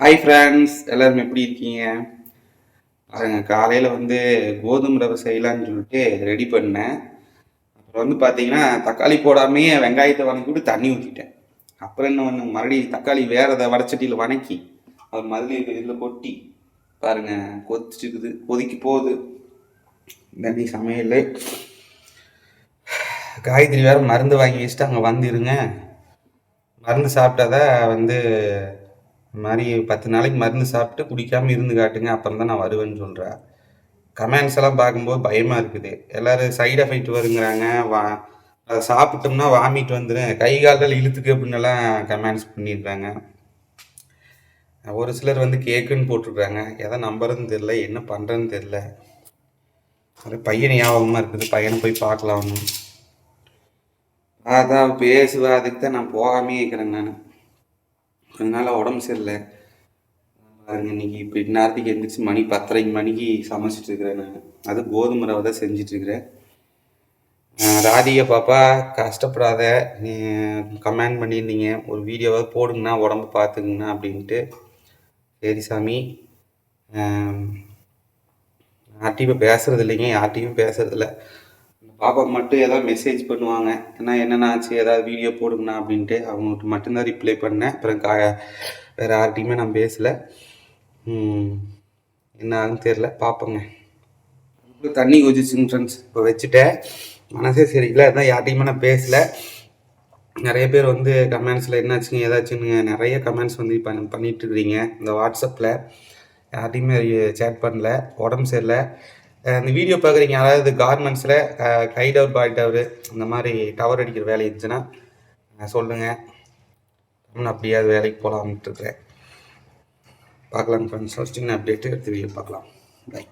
Hi friends எல்லோரும் எப்படி இருக்கீங்க? பாருங்க காலையில் வந்து கோதுமை ரவை செய்யலான்னு சொல்லிட்டு ரெடி பண்ணேன். அப்புறம் வந்து பார்த்தீங்கன்னா தக்காளி போடாமையே வெங்காயத்தை வதக்கி விட்டு தண்ணி ஊற்றிட்டேன் அப்புறம் என்ன ஒன்று மறுபடியும் தக்காளி வேற எதை வடச்சட்டியில் வணக்கி அது மறுபடியும் இதில் கொட்டி பாருங்க கொதிச்சுக்குது கொதிக்க போகுது. தண்ணி சமையல். காய்கறி வேற மருந்து வாங்கி வச்சுட்டு அங்கே வந்துருங்க. மருந்து சாப்பிட்டாதான் வந்து இந்த மாதிரி பத்து நாளைக்கு மருந்து சாப்பிட்டு குடிக்காமல் இருந்து காட்டுங்க அப்புறம் தான் நான் வருவேன்னு சொல்கிறா கமெண்ட்ஸ் எல்லாம் பார்க்கும்போது பயமாக இருக்குது. எல்லோரும் சைடு எஃபெக்ட் வருங்கிறாங்க. வா அதை சாப்பிட்டோம்னா வாமிட் வந்துடும் கை கால்கள் இழுத்துக்கு அப்படின்னு கமெண்ட்ஸ் பண்ணிடுறாங்க. ஒரு சிலர் வந்து கேக்குன்னு போட்டிருக்காங்க எதை நம்புறதுன்னு தெரில என்ன பண்ணுறதுன்னு தெரில அது பையன் ஞாபகமாக இருக்குது. பையனை போய் பார்க்கலாம் அதான் பேசுவேன் அதுக்கு தான் நான் போகாமே இருக்கிறேன் நான். கொஞ்ச நாள் உடம்பு சரியில்லை. பாருங்க இன்னைக்கு இப்போ இந்நேரத்துக்கு எழுந்திரிச்சு மணி பத்தரை மணிக்கு சமைச்சிட்டு இருக்கிறேன் நான். அது கோதுமை ரவை தான் செஞ்சிட்ருக்கிறேன் ராதிகா பாப்பா கஷ்டப்படாத நீ கமெண்ட் பண்ணியிருந்தீங்க. ஒரு வீடியோவாக போடுங்கண்ணா உடம்பு பார்த்துக்குங்கண்ணா அப்படின்ட்டு. சரி சாமி. ஆஹ் யார்கிட்டையும் பேசுறது இல்லைங்க. யார்கிட்டையும் பேசுறதில்ல பாப்பா மட்டும் ஏதாவது மெசேஜ் பண்ணுவாங்க. ஏன்னா என்னென்ன ஆச்சு? ஏதாவது வீடியோ போடுங்கண்ணா அப்படின்ட்டு அவங்களுக்கு மட்டும்தான் ரிப்ளை பண்ணேன். அப்புறம் கா வேறு யார்கிட்டையுமே நான் பேசலை. என்ன ஆகுன்னு தெரில பார்ப்போங்க தண்ணி கொதிச்சுங்க ஃப்ரெண்ட்ஸ் இப்போ வச்சுட்டேன். மனசே சரியில்லை. அதான் யார்கிட்டையுமே நான் பேசலை. நிறைய பேர் வந்து கமெண்ட்ஸில் என்னாச்சுங்க ஏதாச்சுங்க நிறைய கமெண்ட்ஸ் வந்து இப்போ பண்ணிட்டு இந்த வாட்ஸ்அப்பில் யார்ட்டையுமே சேட் பண்ணல. உடம்பு சரியில்லை. இந்த வீடியோ பார்க்குறீங்க யாராவது கார்மெண்ட்ஸில் கை டவர் பாய் டவர் இந்த மாதிரி டவர் அடிக்கிற வேலை இருந்துச்சுன்னா சொல்லுங்கள் நான் அப்படியாவது வேலைக்கு போகலாம்னு இருக்கிறேன். பார்க்கலாம் ஃப்ரெண்ட்ஸ் ஒரு சின்ன அப்டேட்டு எடுத்து வீடியோ பார்க்கலாம். பை